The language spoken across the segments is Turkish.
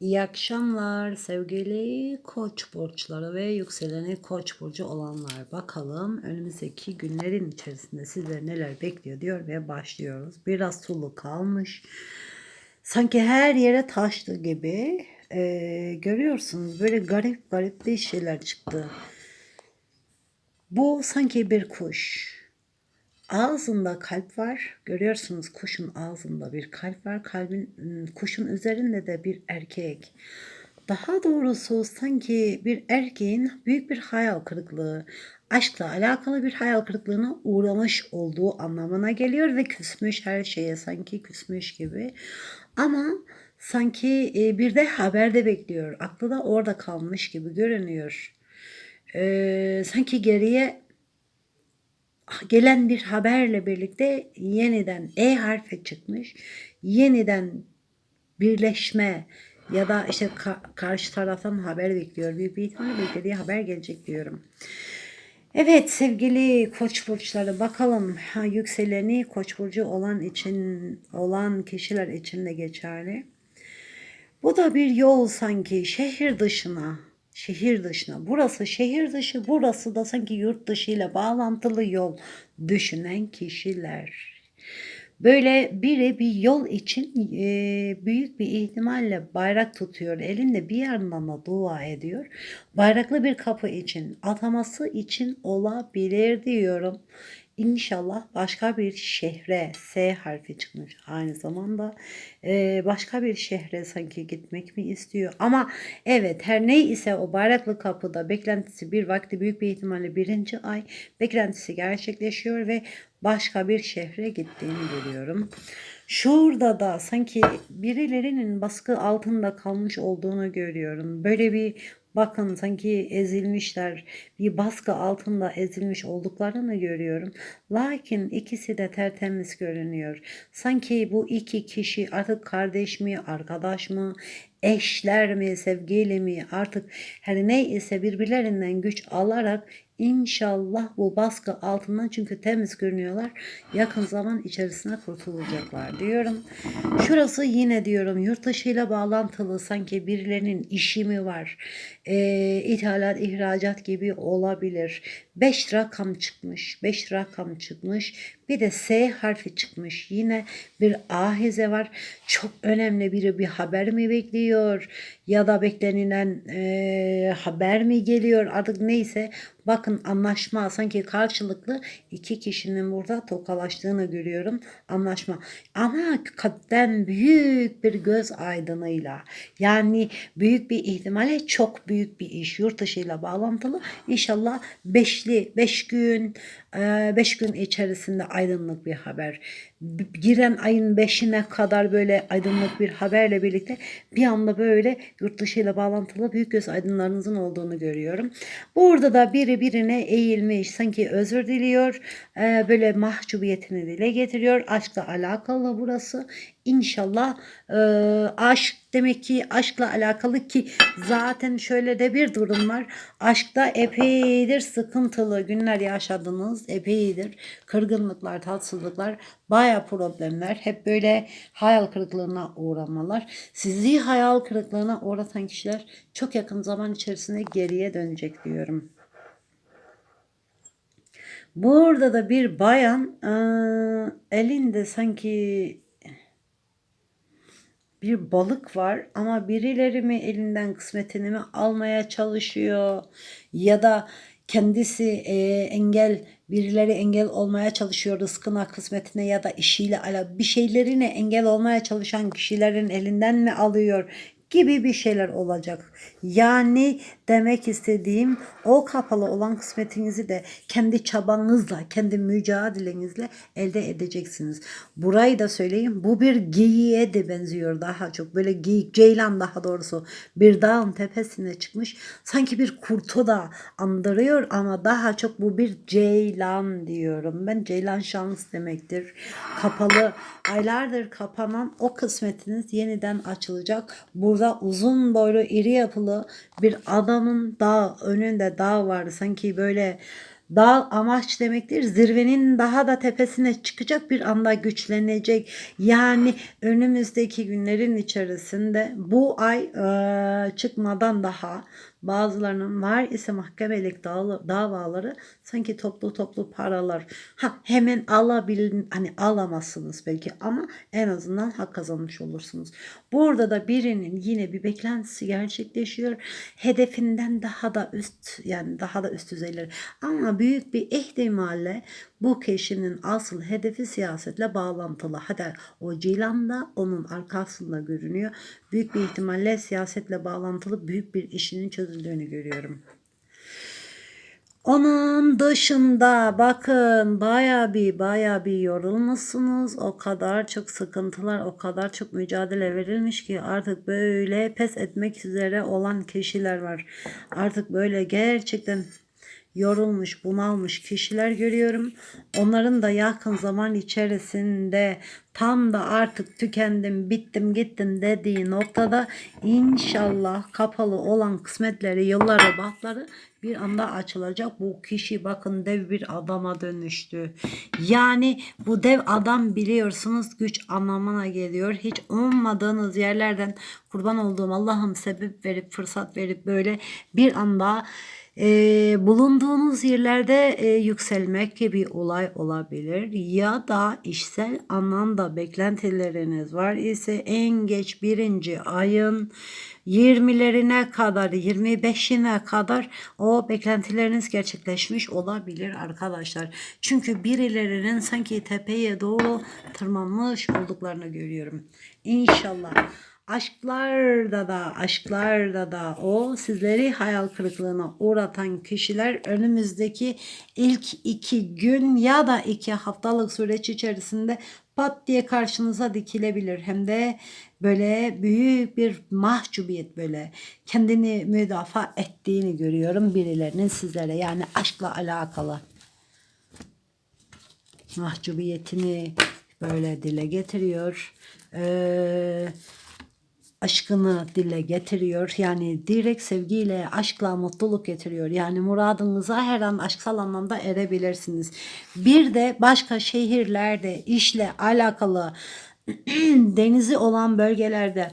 İyi akşamlar sevgili koç burçları ve yükseleni koç burcu olanlar. Bakalım önümüzdeki günlerin içerisinde sizleri neler bekliyor diyor ve başlıyoruz. Biraz sulu kalmış. Sanki her yere taştı gibi. Ee, görüyorsunuz böyle garip garip bir şeyler çıktı. Bu sanki bir kuş. Ağzında kalp var. Görüyorsunuz kuşun ağzında bir kalp var. Kalbin ım, kuşun üzerinde de bir erkek. Daha doğrusu sanki bir erkeğin büyük bir hayal kırıklığı, aşkla alakalı bir hayal kırıklığına uğramış olduğu anlamına geliyor ve küsmüş her şeye sanki küsmüş gibi. Ama sanki e, bir de haber de bekliyor. Aklı da orada kalmış gibi görünüyor. Ee, sanki geriye gelen bir haberle birlikte yeniden E harfi çıkmış. Yeniden birleşme ya da işte ka- karşı taraftan haber bekliyor. Büyük bir ihtimalle beklediği haber gelecek diyorum. Evet sevgili koç burçları bakalım ha, yükseleni koç burcu olan için olan kişiler için de geçerli. Bu da bir yol sanki şehir dışına, şehir dışına. Burası şehir dışı, burası da sanki yurt dışı ile bağlantılı yol düşünen kişiler. Böyle biri bir yol için e, büyük bir ihtimalle bayrak tutuyor. Elinde bir yandan da dua ediyor. Bayraklı bir kapı için, ataması için olabilir diyorum. İnşallah başka bir şehre S harfi çıkmış aynı zamanda e, başka bir şehre sanki gitmek mi istiyor ama evet her ne ise o bayraklı kapıda beklentisi bir vakti büyük bir ihtimalle birinci ay beklentisi gerçekleşiyor ve başka bir şehre gittiğini görüyorum. Şurada da sanki birilerinin baskı altında kalmış olduğunu görüyorum. Böyle bir Bakın sanki ezilmişler, bir baskı altında ezilmiş olduklarını görüyorum. Lakin ikisi de tertemiz görünüyor. Sanki bu iki kişi artık kardeş mi, arkadaş mı, eşler mi, sevgili mi artık her ne ise birbirlerinden güç alarak İnşallah bu baskı altından çünkü temiz görünüyorlar. Yakın zaman içerisinde kurtulacaklar diyorum. Şurası yine diyorum yurt dışıyla bağlantılı sanki birilerinin işi mi var? Ee, ithalat, ihracat gibi olabilir. 5 rakam çıkmış. 5 rakam çıkmış. Bir de S harfi çıkmış. Yine bir ahize var. Çok önemli biri bir haber mi bekliyor? Ya da beklenilen e, haber mi geliyor? Artık neyse bakın anlaşma sanki karşılıklı iki kişinin burada tokalaştığını görüyorum. Anlaşma. Ama kalpten büyük bir göz aydınıyla yani büyük bir ihtimalle çok büyük bir iş yurt dışıyla bağlantılı. İnşallah beşli, beş gün, e, beş gün içerisinde aydınlık bir haber. Giren ayın beşine kadar böyle aydınlık bir haberle birlikte bir anda böyle yurt dışıyla bağlantılı büyük göz aydınlarınızın olduğunu görüyorum. Burada da biri birine eğilmiş sanki özür diliyor. böyle mahcubiyetini dile getiriyor. Aşkla alakalı burası. İnşallah e, aşk demek ki aşkla alakalı ki zaten şöyle de bir durum var. Aşkta epeydir sıkıntılı günler yaşadınız. Epeydir kırgınlıklar, tatsızlıklar, baya problemler. Hep böyle hayal kırıklığına uğramalar. Sizi hayal kırıklığına uğratan kişiler çok yakın zaman içerisinde geriye dönecek diyorum. Burada da bir bayan eee, elinde sanki bir balık var ama birileri mi elinden kısmetini mi almaya çalışıyor ya da kendisi eee, engel birileri engel olmaya çalışıyor rızkına kısmetine ya da işiyle ala bir şeylerine engel olmaya çalışan kişilerin elinden mi alıyor gibi bir şeyler olacak. Yani demek istediğim o kapalı olan kısmetinizi de kendi çabanızla, kendi mücadelenizle elde edeceksiniz. Burayı da söyleyeyim. Bu bir geyiğe de benziyor daha çok. Böyle geyik, ceylan daha doğrusu bir dağın tepesine çıkmış. Sanki bir kurtu da andırıyor ama daha çok bu bir ceylan diyorum. Ben ceylan şans demektir. Kapalı, aylardır kapanan o kısmetiniz yeniden açılacak. Burada uzun boylu, iri yapılı bir adamın dağ önünde dağ var. Sanki böyle Dağ amaç demektir. Zirvenin daha da tepesine çıkacak bir anda güçlenecek. Yani önümüzdeki günlerin içerisinde bu ay e, çıkmadan daha bazılarının var ise mahkemelik dava- davaları sanki toplu toplu paralar. Ha hemen alabilin hani alamazsınız belki ama en azından hak kazanmış olursunuz. Burada da birinin yine bir beklentisi gerçekleşiyor. Hedefinden daha da üst yani daha da üst düzeyler. Ama büyük bir ihtimalle bu kişinin asıl hedefi siyasetle bağlantılı. Hatta o cilan da onun arkasında görünüyor. Büyük bir ihtimalle siyasetle bağlantılı büyük bir işinin çözüldüğünü görüyorum. Onun dışında bakın baya bir baya bir yorulmuşsunuz. O kadar çok sıkıntılar, o kadar çok mücadele verilmiş ki artık böyle pes etmek üzere olan kişiler var. Artık böyle gerçekten yorulmuş, bunalmış kişiler görüyorum. Onların da yakın zaman içerisinde tam da artık tükendim, bittim, gittim dediği noktada inşallah kapalı olan kısmetleri, yılları, bahtları bir anda açılacak. Bu kişi bakın dev bir adama dönüştü. Yani bu dev adam biliyorsunuz güç anlamına geliyor. Hiç ummadığınız yerlerden kurban olduğum Allah'ım sebep verip fırsat verip böyle bir anda e, bulunduğunuz yerlerde e, yükselmek gibi olay olabilir ya da işsel anlamda beklentileriniz var ise en geç birinci ayın 20'lerine kadar 25'ine kadar o beklentileriniz gerçekleşmiş olabilir arkadaşlar. Çünkü birilerinin sanki tepeye doğru tırmanmış olduklarını görüyorum. İnşallah Aşklarda da aşklarda da o sizleri hayal kırıklığına uğratan kişiler önümüzdeki ilk iki gün ya da iki haftalık süreç içerisinde pat diye karşınıza dikilebilir. Hem de böyle büyük bir mahcubiyet böyle kendini müdafaa ettiğini görüyorum birilerinin sizlere yani aşkla alakalı mahcubiyetini böyle dile getiriyor. Ee, aşkını dile getiriyor. Yani direkt sevgiyle, aşkla mutluluk getiriyor. Yani muradınıza her an aşksal anlamda erebilirsiniz. Bir de başka şehirlerde işle alakalı denizi olan bölgelerde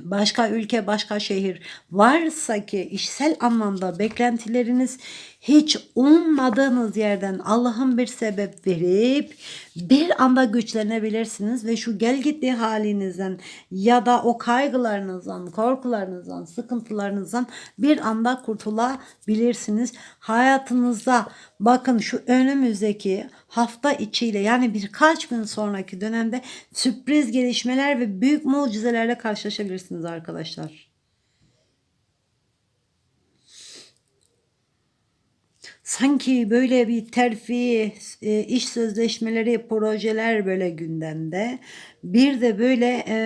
başka ülke, başka şehir varsa ki işsel anlamda beklentileriniz hiç ummadığınız yerden Allah'ın bir sebep verip bir anda güçlenebilirsiniz ve şu gel gitti halinizden ya da o kaygılarınızdan, korkularınızdan, sıkıntılarınızdan bir anda kurtulabilirsiniz. Hayatınızda bakın şu önümüzdeki hafta içiyle yani birkaç gün sonraki dönemde sürpriz gelişmeler ve büyük mucizelerle karşılaşabilirsiniz arkadaşlar. Sanki böyle bir terfi, e, iş sözleşmeleri, projeler böyle gündemde. Bir de böyle e,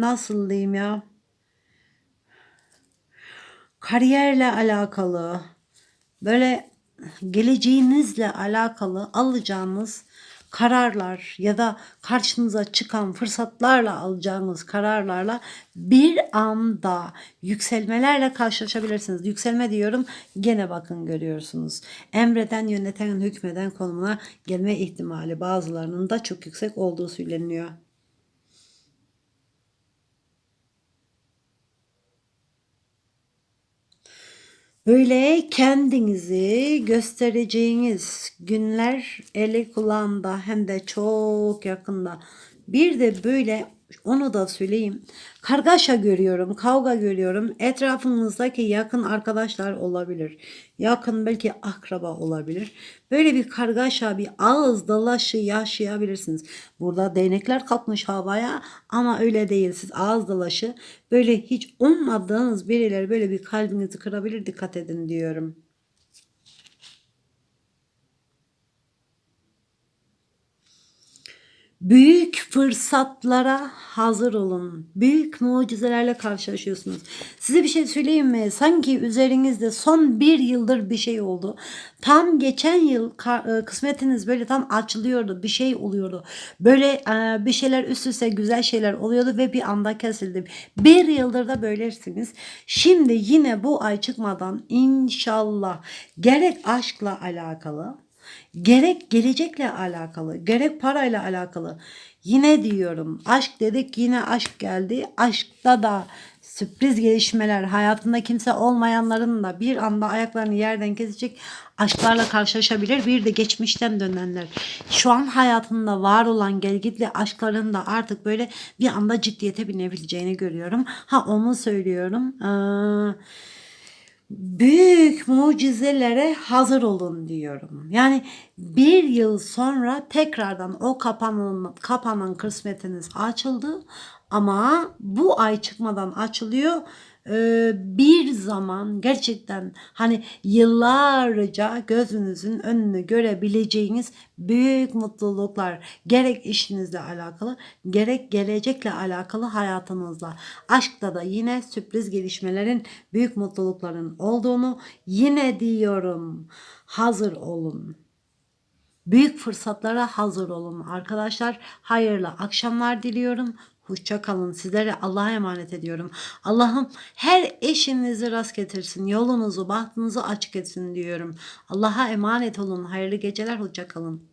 nasıl diyeyim ya? Kariyerle alakalı, böyle geleceğinizle alakalı alacağınız kararlar ya da karşınıza çıkan fırsatlarla alacağınız kararlarla bir anda yükselmelerle karşılaşabilirsiniz. Yükselme diyorum gene bakın görüyorsunuz. Emreden, yöneten, hükmeden konumuna gelme ihtimali bazılarının da çok yüksek olduğu söyleniyor. Böyle kendinizi göstereceğiniz günler eli kulağında hem de çok yakında. Bir de böyle onu da söyleyeyim. Kargaşa görüyorum, kavga görüyorum. Etrafınızdaki yakın arkadaşlar olabilir. Yakın belki akraba olabilir. Böyle bir kargaşa, bir ağız dalaşı yaşayabilirsiniz. Burada değnekler kalkmış havaya ama öyle değil. Siz ağız dalaşı böyle hiç ummadığınız birileri böyle bir kalbinizi kırabilir. Dikkat edin diyorum. Büyük fırsatlara hazır olun. Büyük mucizelerle karşılaşıyorsunuz. Size bir şey söyleyeyim mi? Sanki üzerinizde son bir yıldır bir şey oldu. Tam geçen yıl e, kısmetiniz böyle tam açılıyordu. Bir şey oluyordu. Böyle e, bir şeyler üst üste güzel şeyler oluyordu ve bir anda kesildi. Bir yıldır da böylesiniz. Şimdi yine bu ay çıkmadan inşallah gerek aşkla alakalı gerek gelecekle alakalı, gerek parayla alakalı. Yine diyorum aşk dedik yine aşk geldi. Aşkta da sürpriz gelişmeler hayatında kimse olmayanların da bir anda ayaklarını yerden kesecek aşklarla karşılaşabilir. Bir de geçmişten dönenler. Şu an hayatında var olan gelgitli aşkların da artık böyle bir anda ciddiyete binebileceğini görüyorum. Ha onu söylüyorum. Ee, büyük mucizelere hazır olun diyorum. Yani bir yıl sonra tekrardan o kapanan, kapanan kısmetiniz açıldı ama bu ay çıkmadan açılıyor. Ee, bir zaman gerçekten hani yıllarca gözünüzün önünü görebileceğiniz büyük mutluluklar gerek işinizle alakalı gerek gelecekle alakalı hayatınızla aşkta da yine sürpriz gelişmelerin büyük mutlulukların olduğunu yine diyorum hazır olun. Büyük fırsatlara hazır olun arkadaşlar. Hayırlı akşamlar diliyorum. Hoşça kalın. Sizlere Allah'a emanet ediyorum. Allah'ım her eşinizi rast getirsin. Yolunuzu, bahtınızı açık etsin diyorum. Allah'a emanet olun. Hayırlı geceler. Hoşça kalın.